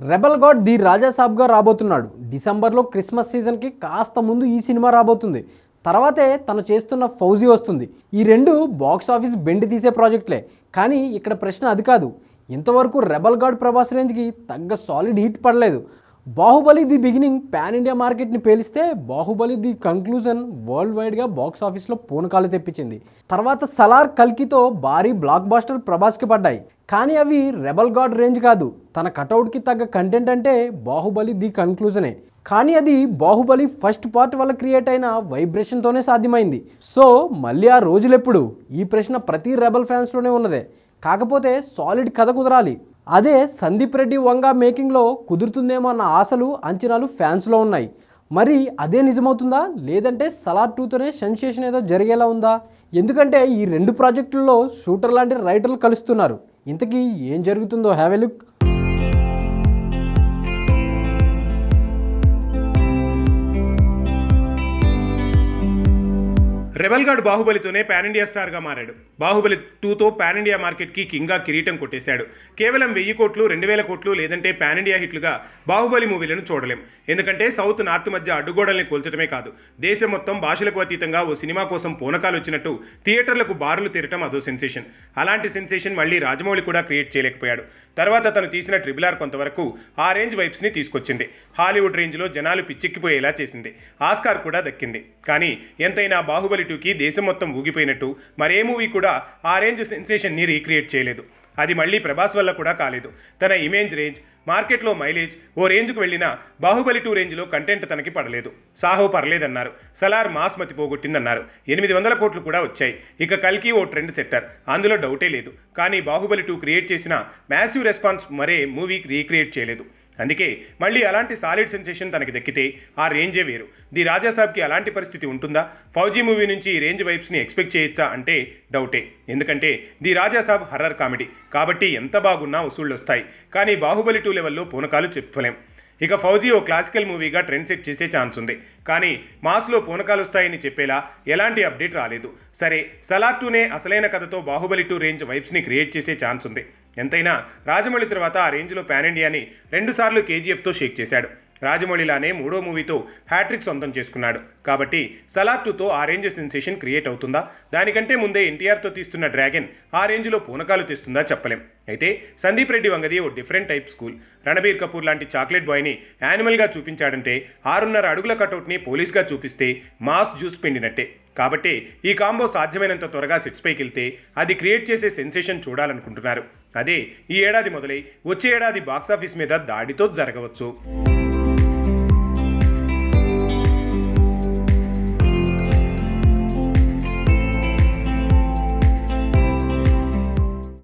Rebel God the రాజాసాబ్గా రాబోతున్నాడు. డిసెంబర్లో Christmas సీజన్కి కాస్త ముందు ఈ సినిమా రాబోతుంది. తర్వాతే తను చేస్తున్న ఫౌజీ వస్తుంది. ఈ రెండు బాక్స్ ఆఫీస్ బెండ్ తీసే ప్రాజెక్టులే. కానీ ఇక్కడ ప్రశ్న అది కాదు. ఇంతవరకు రెబల్ గాడ్ ప్రభాస్ రేంజ్కి తగ్గ సాలిడ్ హిట్ పడలేదు. Baahubali the beginning pan India మార్కెట్ని పేలిస్తే బాహుబలి ది కంక్లూజన్ వరల్డ్ వైడ్గా బాక్స్ ఆఫీస్లో పూనకాలు తెప్పించింది. తర్వాత సలార్ కల్కితో భారీ బ్లాక్ బాస్టర్ ప్రభాస్కి పడ్డాయి. కానీ అవి రెబల్ గాడ్ రేంజ్ కాదు. తన కటౌట్కి తగ్గ కంటెంట్ అంటే బాహుబలి ది కంక్లూజనే. కానీ అది బాహుబలి ఫస్ట్ పార్ట్ వల్ల క్రియేట్ అయిన వైబ్రేషన్తోనే సాధ్యమైంది. సో మళ్ళీ ఆ రోజులెప్పుడు? ఈ ప్రశ్న ప్రతి రెబల్ ఫ్యాన్స్లోనే ఉన్నదే. కాకపోతే సాలిడ్ కథ కుదరాలి. అదే సందీప్ రెడ్డి వంగ మేకింగ్లో కుదురుతుందేమో అన్న ఆశలు అంచనాలు ఫ్యాన్స్లో ఉన్నాయి. మరి అదే నిజమవుతుందా? లేదంటే సలార్ టూతోనే సెన్సేషన్ ఏదో జరిగేలా ఉందా? ఎందుకంటే ఈ రెండు ప్రాజెక్టుల్లో షూటర్ లాంటి రైటర్లు కలుస్తున్నారు. ఇంతకీ ఏం జరుగుతుందో? Have a look? Rebel guard బాహుబలితోనే pan India స్టార్గా మారాడు. బాహుబలి టూతో పాన్ ఇండియా మార్కెట్కి కింగ్గా కిరీటం కొట్టేశాడు. కేవలం వెయ్యి కోట్లు రెండు వేల కోట్లు లేదంటే పాన్ ఇండియా హిట్లుగా బాహుబలి మూవీలను చూడలేం. ఎందుకంటే సౌత్ నార్త్ మధ్య అడ్డుగోడల్ని కూల్చడమే కాదు. దేశం మొత్తం భాషలకు అతీతంగా ఓ సినిమా కోసం పూనకాలు వచ్చినట్టు థియేటర్లకు బారులు తీరటం అదో సెన్సేషన్. అలాంటి సెన్సేషన్ మళ్ళీ రాజమౌళి కూడా క్రియేట్ చేయలేకపోయాడు. తర్వాత తను తీసిన ట్రిబుల్ ఆర్ కొంతవరకు ఆ రేంజ్ వైబ్స్ని తీసుకొచ్చింది. హాలీవుడ్ రేంజ్లో జనాలు పిచ్చెక్కిపోయేలా చేసింది. ఆస్కార్ కూడా దక్కింది. కానీ ఎంతైనా బాహుబలి పాజిటివ్కి దేశం మొత్తం ఊగిపోయినట్టు మరే మూవీ కూడా ఆ రేంజ్ సెన్సేషన్ని రీక్రియేట్ చేయలేదు. అది మళ్ళీ ప్రభాస్ వల్ల కూడా కాలేదు. తన ఇమేజ్ రేంజ్ మార్కెట్లో మైలేజ్ ఓ రేంజ్కు వెళ్ళిన బాహుబలి టూ రేంజ్లో కంటెంట్ తనకి పడలేదు. సాహో పర్లేదన్నారు. సలార్ మాస్ మతి పోగొట్టిందన్నారు. ఎనిమిది వందల కోట్లు కూడా వచ్చాయి. ఇక కల్కి ఓ ట్రెండ్ సెట్టర్. అందులో డౌటే లేదు. కానీ బాహుబలి టూ క్రియేట్ చేసిన మ్యాసివ్ రెస్పాన్స్ మరే మూవీ రీక్రియేట్ చేయలేదు. అందుకే మళ్ళీ అలాంటి సాలిడ్ సెన్సేషన్ తనకి దక్కితే ఆ రేంజే వేరు. ది రాజాసాబ్కి అలాంటి పరిస్థితి ఉంటుందా? ఫౌజీ మూవీ నుంచి ఈ రేంజ్ వైబ్స్ని ఎక్స్పెక్ట్ చేయొచ్చా అంటే డౌటే. ఎందుకంటే ది రాజాసాబ్ హర్రర్ కామెడీ. కాబట్టి ఎంత బాగున్నా వసూళ్ళు వస్తాయి కానీ బాహుబలి టూ లెవెల్లో పూనకాలు చెప్పలేం. ఇక ఫౌజీ ఓ క్లాసికల్ మూవీగా ట్రెండ్ సెట్ చేసే ఛాన్స్ ఉంది. కానీ మాస్లో పూనకాలు వస్తాయని చెప్పేలా ఎలాంటి అప్డేట్ రాలేదు. సరే సలార్ టూనే అసలైన కథతో బాహుబలి టూ రేంజ్ వైబ్స్ని క్రియేట్ చేసే ఛాన్స్ ఉంది. ఎంతైనా రాజమౌళి తర్వాత ఆ రేంజ్లో ప్యాన్ ఇండియాని రెండుసార్లు కేజీఎఫ్తో షేక్ చేశాడు. రాజమౌళిలానే మూడో మూవీతో హ్యాట్రిక్ సొంతం చేసుకున్నాడు. కాబట్టి సలార్ టూతో ఆ రేంజ్ సెన్సేషన్ క్రియేట్ అవుతుందా? దానికంటే ముందే ఎన్టీఆర్తో తీస్తున్న డ్రాగన్ ఆ రేంజ్లో పూనకాలు తీస్తుందా చెప్పలేం. అయితే సందీప్ రెడ్డి వంగది ఓ different type school. Ranbir Kapoor లాంటి చాక్లెట్ బాయ్ని యానిమల్గా చూపించాడంటే ఆరున్నర అడుగుల కటౌట్ని పోలీస్గా చూపిస్తే మాస్ జ్యూస్ పిండినట్టే. కాబట్టి ఈ కాంబో సాధ్యమైనంత త్వరగా సెట్స్ పైకి వెళ్తే అది క్రియేట్ చేసే సెన్సేషన్ చూడాలనుకుంటున్నారు. అదే ఈ ఏడాది మొదలై వచ్చే ఏడాది బాక్సాఫీస్ మీద దాడితో జరగవచ్చు.